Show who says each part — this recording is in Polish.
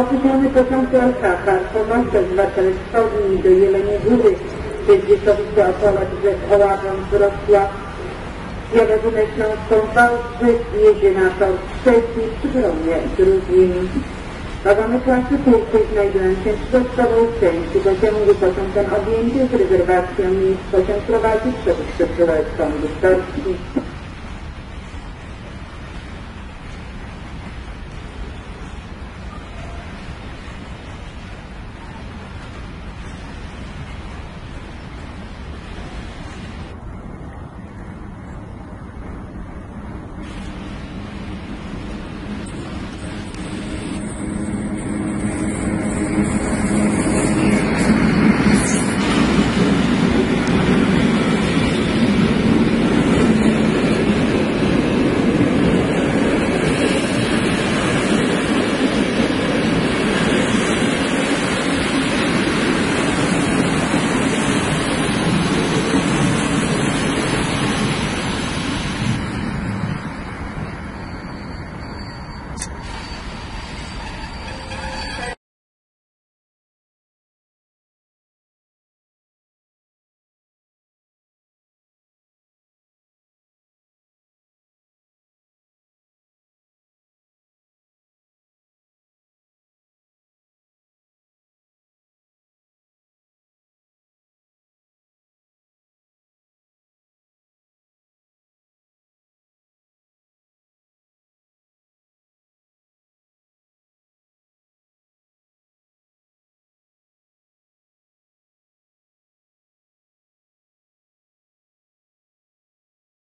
Speaker 1: Opóźniony pociąg PLK Parkonosze z Warszawy Wschodniej do Jeleniej Góry przez Wiekowice Opola, Brzeg Oławą, Wrocław, Jaworzynę Śląską, Wałbrzych jedzie na tor trzeci przy promie. Wagony klasy pierwszej znajdują się w środkowej części pociągu. Pociąg ten objęty jest rezerwacją miejsc. Pociąg prowadzi przewóz przesyłek konduktorski.